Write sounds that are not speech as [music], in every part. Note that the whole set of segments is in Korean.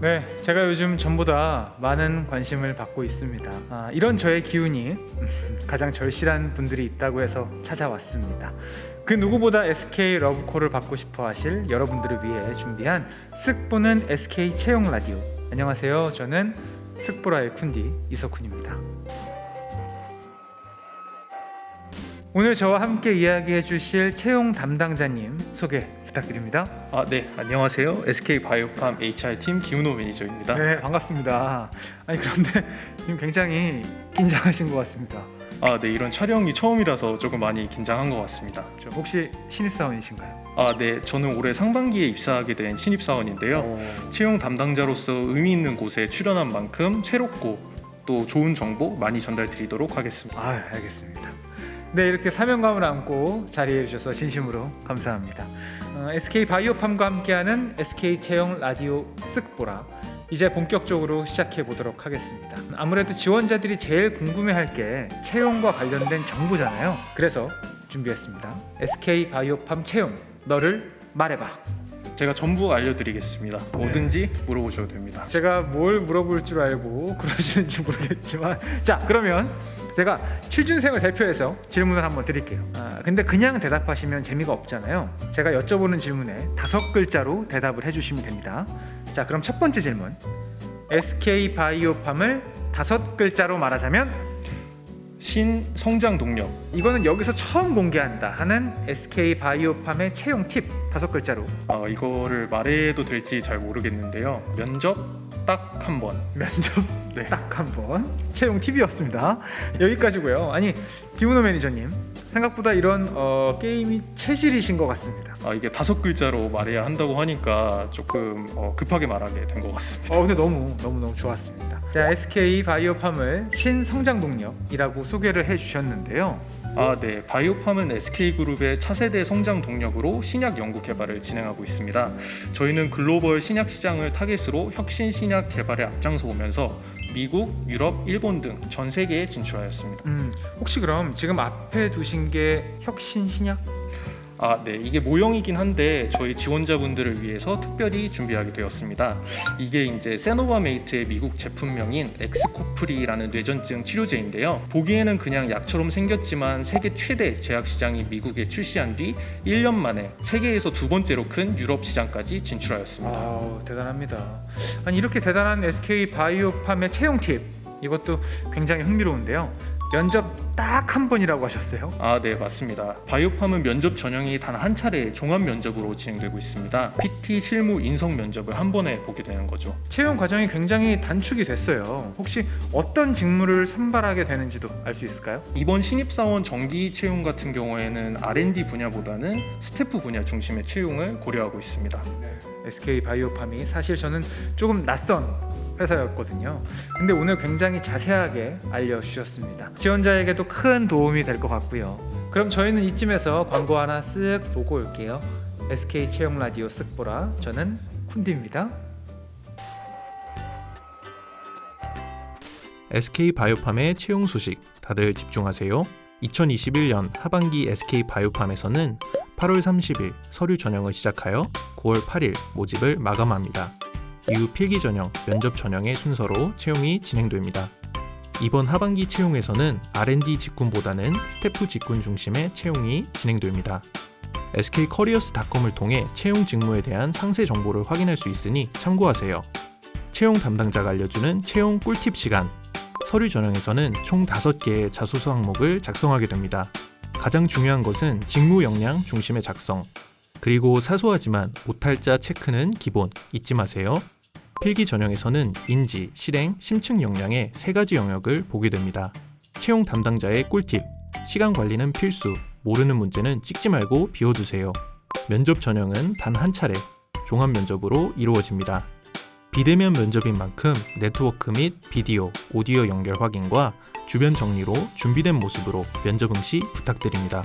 네, 제가 요즘 전보다 많은 관심을 받고 있습니다. 아, 이런 저의 기운이 [laughs] 가장 절실한 분들이 있다고 해서 찾아왔습니다. 그 누구보다 SK 러브콜을 받고 싶어 하실 여러분들을 위해 준비한 쓱 보는 SK 채용 라디오. 안녕하세요. 저는 쓱보라의 쿤디 이석훈입니다. 오늘 저와 함께 이야기해 주실 채용 담당자님 소개 부탁드립니다. 아, 네. 안녕하세요. SK 바이오팜 HR 팀 김은호 매니저입니다. 네, 반갑습니다. 아니 그런데 지금 굉장히 긴장하신 것 같습니다. 아, 네. 이런 촬영이 처음이라서 조금 많이 긴장한 것 같습니다. 저 혹시 신입사원이신가요? 아, 네. 저는 올해 상반기에 입사하게 된 신입사원인데요. 어, 채용 담당자로서 의미 있는 곳에 출연한 만큼 새롭고 또 좋은 정보 많이 전달드리도록 하겠습니다. 아, 알겠습니다. 네, 이렇게 사명감을 안고 자리해 주셔서 진심으로 감사합니다. 어, SK 바이오팜과 함께하는 SK 채용 라디오 쓱보라 이제 본격적으로 시작해 보도록 하겠습니다. 아무래도 지원자들이 제일 궁금해할 게 채용과 관련된 정보잖아요. 그래서 준비했습니다. SK 바이오팜 채용 너를 말해봐. 제가 전부 알려드리겠습니다. 뭐든지 물어보셔도 됩니다. 제가 뭘 물어볼 줄 알고 그러시는지 모르겠지만 자 그러면 제가 취준생을 대표해서 질문을 한번 드릴게요. 아, 근데 그냥 대답하시면 재미가 없잖아요. 제가 여쭤보는 질문에 다섯 글자로 대답을 해주시면 됩니다. 자 그럼 첫 번째 질문. SK 바이오팜을 다섯 글자로 말하자면? 신성장 동력. 이거는 여기서 처음 공개한다 하는 SK 바이오팜의 채용 팁 다섯 글자로. 아, 이거를 말해도 될지 잘 모르겠는데요. 면접 딱 한 번. 면접 [laughs] 네. 딱 한 번 채용 팁이었습니다. 여기까지고요. 아니 김은호 매니저님 생각보다 이런 어, 게임이 체질이신 것 같습니다. 아, 이게 다섯 글자로 말해야 한다고 하니까 조금 어, 급하게 말하게 된 것 같습니다. 어 근데 너무 너무 너무 좋았습니다. 자 SK 바이오팜을 신성장 동력이라고 소개를 해주셨는데요. 아, 네. 바이오팜은 SK그룹의 차세대 성장 동력으로 신약 연구 개발을 진행하고 있습니다. 저희는 글로벌 신약 시장을 타겟으로 혁신 신약 개발에 앞장서 오면서 미국, 유럽, 일본 등 전 세계에 진출하였습니다. 음 혹시 그럼 지금 앞에 두신 게 혁신 신약? 아, 네. 이게 모형이긴 한데 저희 지원자분들을 위해서 특별히 준비하게 되었습니다. 이게 이제 세노바메이트의 미국 제품명인 엑스코프리라는 뇌전증 치료제인데요. 보기에는 그냥 약처럼 생겼지만 세계 최대 제약 시장인 미국에 출시한 뒤 1년 만에 세계에서 두 번째로 큰 유럽 시장까지 진출하였습니다. 아 대단합니다. 아니 이렇게 대단한 SK 바이오팜의 채용 팁 이것도 굉장히 흥미로운데요. 면접 딱 한 번이라고 하셨어요. 아, 네, 맞습니다. 바이오팜은 면접 전형이 단 한 차례 종합 면접으로 진행되고 있습니다. PT 실무 인성 면접을 한 번에 보게 되는 거죠. 채용 과정이 굉장히 단축이 됐어요. 혹시 어떤 직무를 선발하게 되는지도 알 수 있을까요? 이번 신입사원 정기 채용 같은 경우에는 R&D 분야보다는 스태프 분야 중심의 채용을 고려하고 있습니다. SK 바이오팜이 사실 저는 조금 낯선 회사였거든요. 근데 오늘 굉장히 자세하게 알려주셨습니다. 지원자에게도 큰 도움이 될 것 같고요. 그럼 저희는 이쯤에서 광고 하나 쓱 보고 올게요. SK 채용 라디오 쓱 보라. 저는 쿤디입니다. SK 바이오팜의 채용 소식 다들 집중하세요. 2021년 하반기 SK 바이오팜에서는 8월 30일 서류 전형을 시작하여 9월 8일 모집을 마감합니다. 이후 필기 전형, 면접 전형의 순서로 채용이 진행됩니다. 이번 하반기 채용에서는 R&D 직군보다는 스태프 직군 중심의 채용이 진행됩니다. SK 커리어스닷컴을 통해 채용 직무에 대한 상세 정보를 확인할 수 있으니 참고하세요. 채용 담당자가 알려주는 채용 꿀팁 시간 서류 전형에서는 총 5개의 자소서 항목을 작성하게 됩니다. 가장 중요한 것은 직무 역량 중심의 작성. 그리고 사소하지만 오탈자 체크는 기본 잊지 마세요. 필기 전형에서는 인지, 실행, 심층 역량의 세 가지 영역을 보게 됩니다. 채용 담당자의 꿀팁. 시간 관리는 필수. 모르는 문제는 찍지 말고 비워두세요. 면접 전형은 단 한 차례 종합 면접으로 이루어집니다. 비대면 면접인 만큼 네트워크 및 비디오, 오디오 연결 확인과 주변 정리로 준비된 모습으로 면접 응시 부탁드립니다.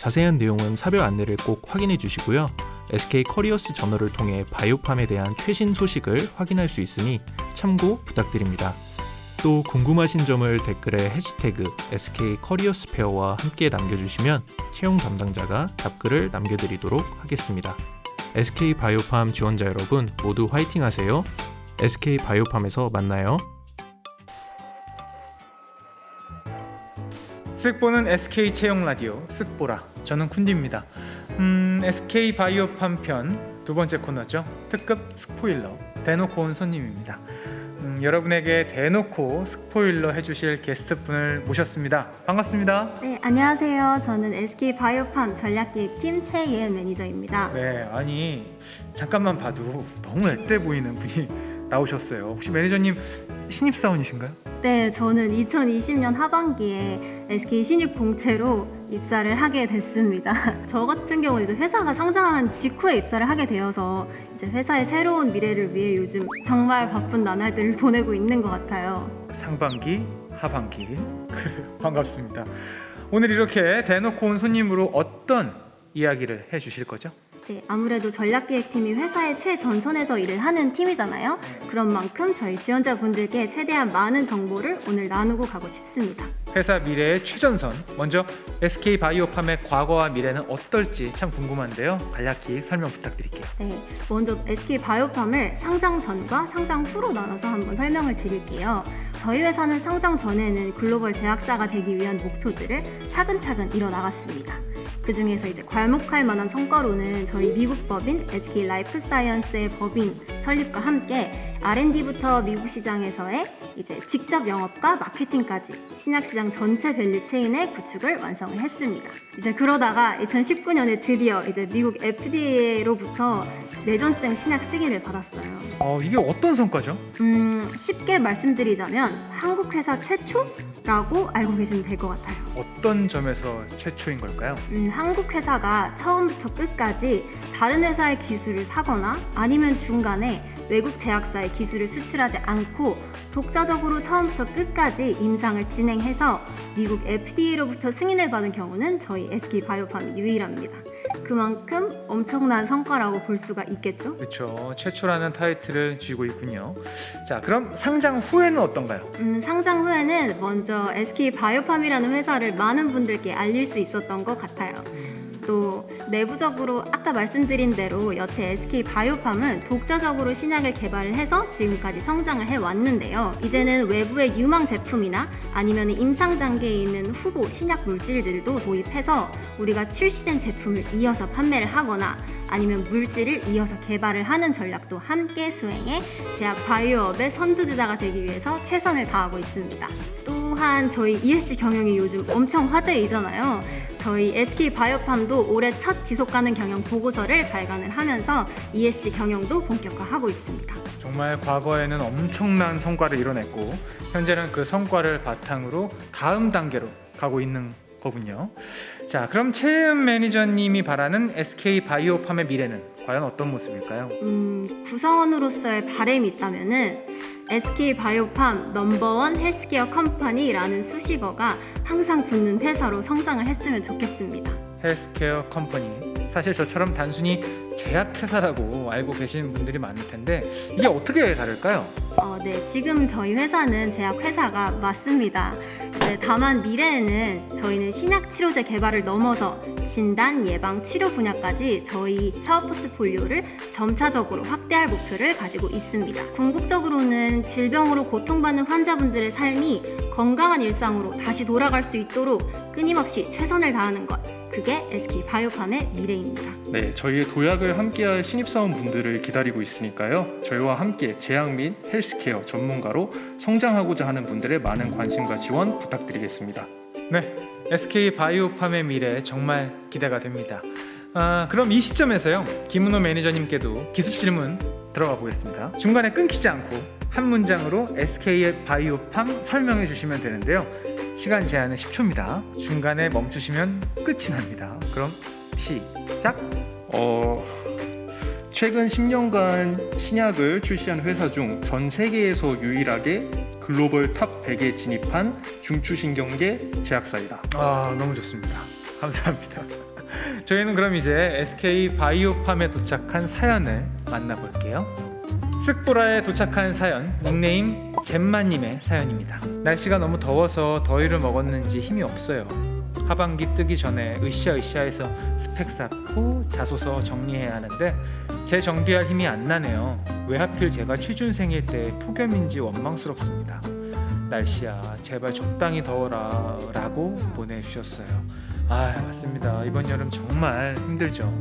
자세한 내용은 사별 안내를 꼭 확인해 주시고요. SK 커리어스 저널을 통해 바이오팜에 대한 최신 소식을 확인할 수 있으니 참고 부탁드립니다. 또 궁금하신 점을 댓글에 해시태그 SK 커리어스 페어와 함께 남겨주시면 채용 담당자가 답글을 남겨드리도록 하겠습니다. SK 바이오팜 지원자 여러분 모두 화이팅 하세요. SK 바이오팜에서 만나요. 쓱보는 SK 채용 라디오 쓱보라 저는 쿤디입니다. 음, SK 바이오팜 편두 번째 코너죠. 특급 스포일러 대놓고 온 손님입니다. 음, 여러분에게 대놓고 스포일러 해주실 게스트 분을 모셨습니다. 반갑습니다. 네, 안녕하세요. 저는 SK 바이오팜 전략기획팀 최예은 매니저입니다. 네, 아니 잠깐만 봐도 너무 앳돼 보이는 분이 나오셨어요. 혹시 매니저님 신입 사원이신가요? 네, 저는 2020년 하반기에 SK 신입 공채로 입사를 하게 됐습니다. [laughs] 저 같은 경우는 이제 회사가 상장한 직후에 입사를 하게 되어서 이제 회사의 새로운 미래를 위해 요즘 정말 바쁜 나날들을 [laughs] 보내고 있는 것 같아요. 상반기, 하반기 [laughs] 반갑습니다. 오늘 이렇게 대놓고 온 손님으로 어떤 이야기를 해주실 거죠? 네, 아무래도 전략기획팀이 회사의 최전선에서 일을 하는 팀이잖아요. 그런 만큼 저희 지원자분들께 최대한 많은 정보를 오늘 나누고 가고 싶습니다. 회사 미래의 최전선 먼저 SK 바이오팜의 과거와 미래는 어떨지 참 궁금한데요. 간략히 설명 부탁드릴게요. 네, 먼저 SK 바이오팜을 상장 전과 상장 후로 나눠서 한번 설명을 드릴게요. 저희 회사는 상장 전에는 글로벌 제약사가 되기 위한 목표들을 차근차근 이뤄 나갔습니다. 그 중에서 이제 괄목할 만한 성과로는 저희 미국 법인 SK 라이프 사이언스의 법인 설립과 함께 R&D부터 미국 시장에서의 이제 직접 영업과 마케팅까지 신약 시장 전체 밸류 체인의 구축을 완성을 했습니다. 이제 그러다가 2019년에 드디어 이제 미국 FDA로부터 뇌전증 신약 승인을 받았어요. 어, 이게 어떤 성과죠? 음, 쉽게 말씀드리자면 한국 회사 최초라고 알고 계시면 될 것 같아요. 어떤 점에서 최초인 걸까요? 음, 한국 회사가 처음부터 끝까지 다른 회사의 기술을 사거나 아니면 중간에 외국 제약사의 기술을 수출하지 않고 독자적으로 처음부터 끝까지 임상을 진행해서 미국 FDA로부터 승인을 받은 경우는 저희 SK 바이오팜이 유일합니다. 그만큼 엄청난 성과라고 볼 수가 있겠죠? 그렇죠. 최초라는 타이틀을 쥐고 있군요. 자, 그럼 상장 후에는 어떤가요? 음, 상장 후에는 먼저 SK 바이오팜이라는 회사를 많은 분들께 알릴 수 있었던 것 같아요. 또 내부적으로 아까 말씀드린 대로 여태 SK 바이오팜은 독자적으로 신약을 개발을 해서 지금까지 성장을 해 왔는데요. 이제는 외부의 유망 제품이나 아니면 임상 단계에 있는 후보 신약 물질들도 도입해서 우리가 출시된 제품을 이어서 판매를 하거나 아니면 물질을 이어서 개발을 하는 전략도 함께 수행해 제약 바이오업의 선두주자가 되기 위해서 최선을 다하고 있습니다. 또한 저희 ESG 경영이 요즘 엄청 화제이잖아요. 저희 SK 바이오팜도 올해 첫 지속 가능 경영 보고서를 발간을 하면서 ESG 경영도 본격화하고 있습니다. 정말 과거에는 엄청난 성과를 이뤄냈고 현재는 그 성과를 바탕으로 다음 단계로 가고 있는 거군요. 자, 그럼 최은 매니저님이 바라는 SK 바이오팜의 미래는 과연 어떤 모습일까요? 음, 구성원으로서의 바람이 있다면은 SK 바이오팜 넘버원 헬스케어 컴퍼니라는 수식어가 항상 붙는 회사로 성장을 했으면 좋겠습니다. 헬스케어 컴퍼니. 사실 저처럼 단순히 제약회사라고 알고 계시는 분들이 많을 텐데 이게 어떻게 다를까요? 어, 네, 지금 저희 회사는 제약 회사가 맞습니다. 네, 다만 미래에는 저희는 신약 치료제 개발을 넘어서 진단, 예방, 치료 분야까지 저희 사업 포트폴리오를 점차적으로 확대할 목표를 가지고 있습니다. 궁극적으로는 질병으로 고통받는 환자분들의 삶이 건강한 일상으로 다시 돌아갈 수 있도록 끊임없이 최선을 다하는 것. 그게 SK 바이오팜의 미래입니다. 네, 저희의 도약을 함께할 신입사원 분들을 기다리고 있으니까요. 저희와 함께 제약 및 헬스케어 전문가로 성장하고자 하는 분들의 많은 관심과 지원 부탁드리겠습니다. 네, SK 바이오팜의 미래 정말 기대가 됩니다. 아, 그럼 이 시점에서요 김은호 매니저님께도 기습 질문 들어가 보겠습니다. 중간에 끊기지 않고 한 문장으로 SK의 바이오팜 설명해 주시면 되는데요. 시간 제한은 10초입니다. 중간에 멈추시면 끝이 납니다. 그럼 시작. 어, 최근 10년간 신약을 출시한 회사 중 전 세계에서 유일하게 글로벌 탑 100에 진입한 중추신경계 제약사이다. 아 너무 좋습니다. [laughs] 감사합니다. 저희는 그럼 이제 SK 바이오팜에 도착한 사연을 만나볼게요. 쓱보라에 도착한 사연 닉네임 잼마님의 사연입니다. 날씨가 너무 더워서 더위를 먹었는지 힘이 없어요. 하반기 뜨기 전에 으쌰으쌰해서 스펙 쌓고 자소서 정리해야 하는데 제 정비할 힘이 안 나네요. 왜 하필 제가 취준생일 때 폭염인지 원망스럽습니다. 날씨야 제발 적당히 더워라 라고 보내주셨어요. 아 맞습니다. 이번 여름 정말 힘들죠.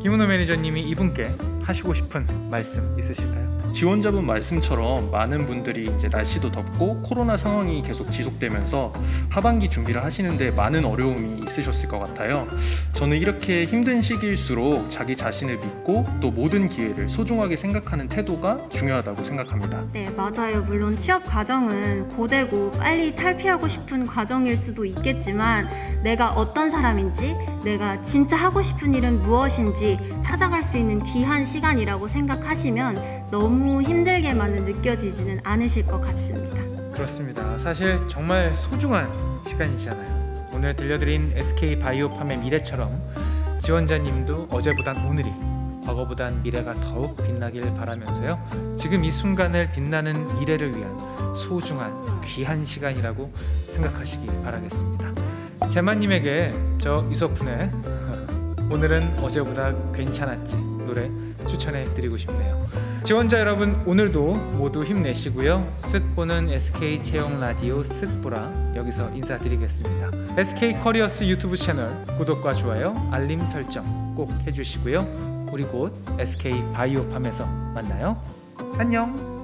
김은호 매니저님이 이분께 하시고 싶은 말씀 있으실까요? 지원자분 말씀처럼 많은 분들이 이제 날씨도 덥고 코로나 상황이 계속 지속되면서 하반기 준비를 하시는데 많은 어려움이 있으셨을 것 같아요. 저는 이렇게 힘든 시기일수록 자기 자신을 믿고 또 모든 기회를 소중하게 생각하는 태도가 중요하다고 생각합니다. 네, 맞아요. 물론 취업 과정은 고되고 빨리 탈피하고 싶은 과정일 수도 있겠지만 내가 어떤 사람인지, 내가 진짜 하고 싶은 일은 무엇인지 찾아갈 수 있는 귀한 시간이라고 생각하시면 너무 힘들게만은 느껴지지는 않으실 것 같습니다. 그렇습니다. 사실 정말 소중한 시간이잖아요. 오늘 들려드린 SK 바이오팜의 미래처럼 지원자님도 어제보단 오늘이 과거보단 미래가 더욱 빛나길 바라면서요. 지금 이 순간을 빛나는 미래를 위한 소중한 귀한 시간이라고 생각하시기 바라겠습니다. 제마님에게 저 이석훈의 오늘은 어제보다 괜찮았지 노래 추천해 드리고 싶네요. 지원자 여러분 오늘도 모두 힘내시고요. 쓱 보는 SK 채용 라디오 쓱 보라 여기서 인사드리겠습니다. SK 커리어스 유튜브 채널 구독과 좋아요, 알림 설정 꼭 해주시고요. 우리 곧 SK 바이오팜에서 만나요. 안녕.